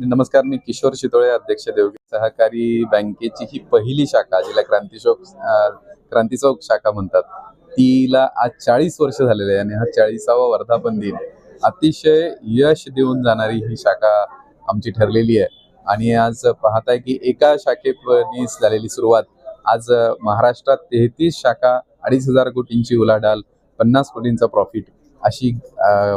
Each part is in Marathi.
नमस्कार मी किशोर शितोळे अध्यक्ष देवगी सहकारी बँकेची ही पहिली शाखा जिला क्रांती चौक क्रांती चौक शाखा म्हणतात. तिला आज चाळीस वर्ष झालेले आहे आणि हा चाळीसावा वर्धापन दिन अतिशय यश देऊन जाणारी ही शाखा आमची ठरलेली आहे. आणि आज पाहताय की एका शाखेनी झालेली सुरुवात आज महाराष्ट्रात तेहतीस शाखा अडीच हजार कोटींची उलाढाल पन्नास कोटींचा प्रॉफिट अशी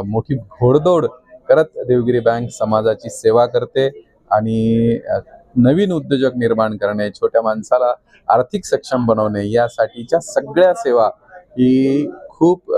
मोठी घोडदौड करत देवगिरी बँक समाजाची सेवा करते आणि नवीन उद्योजक निर्माण करणे छोट्या माणसाला आर्थिक सक्षम बनवणे यासाठीच्या सगळ्या सेवा ही खूप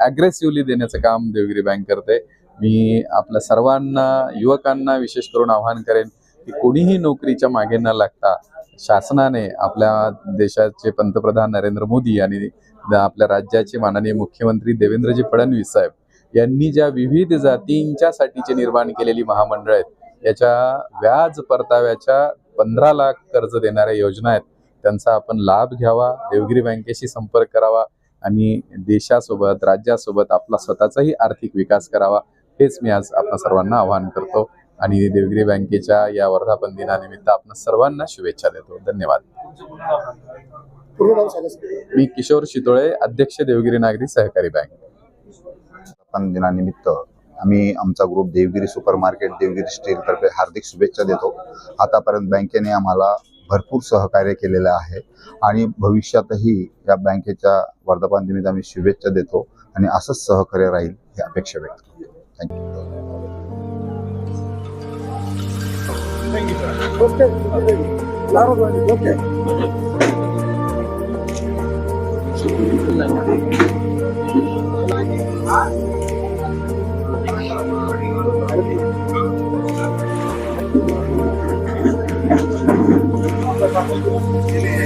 ॲग्रेसिव्हली देण्याचं काम देवगिरी बँक करते. मी आपल्या सर्वांना युवकांना विशेष करून आवाहन करेन की कोणीही नोकरीच्या मागे न लागता शासनाने आपल्या देशाचे पंतप्रधान नरेंद्र मोदी आणि आपल्या राज्याचे माननीय मुख्यमंत्री देवेंद्रजी फडणवीस साहेब यांनी ज्या विविध जातींच्यासाठीची निर्माण केलेली महामंडळ आहेत याच्या व्याज परताव्याच्या पंधरा लाख कर्ज देणाऱ्या योजना आहेत. त्यांचा आपण लाभ घ्यावा देवगिरी बँकेशी संपर्क करावा आणि देशासोबत राज्यासोबत आपला स्वतःचाही आर्थिक विकास करावा हेच मी आज आपल्या सर्वांना आवाहन करतो. आणि देवगिरी बँकेच्या या वर्धापन दिनानिमित्त आपण सर्वांना शुभेच्छा देतो. धन्यवाद. मी किशोर शितोळे अध्यक्ष देवगिरी नागरी सहकारी बँक. दिनानिमित्त आम्ही आमचा group Devgiri super market Devgiri स्टीलतर्फे हार्दिक शुभेच्छा देतो. आतापर्यंत बँकेने आम्हाला भरपूर सहकार्य केलेलं आहे आणि भविष्यातही या बँकेच्या वर्धापन निमित्त आम्ही शुभेच्छा देतो आणि असंच सहकार्य राहील ही अपेक्षा व्यक्त थँक्यू. Thank you.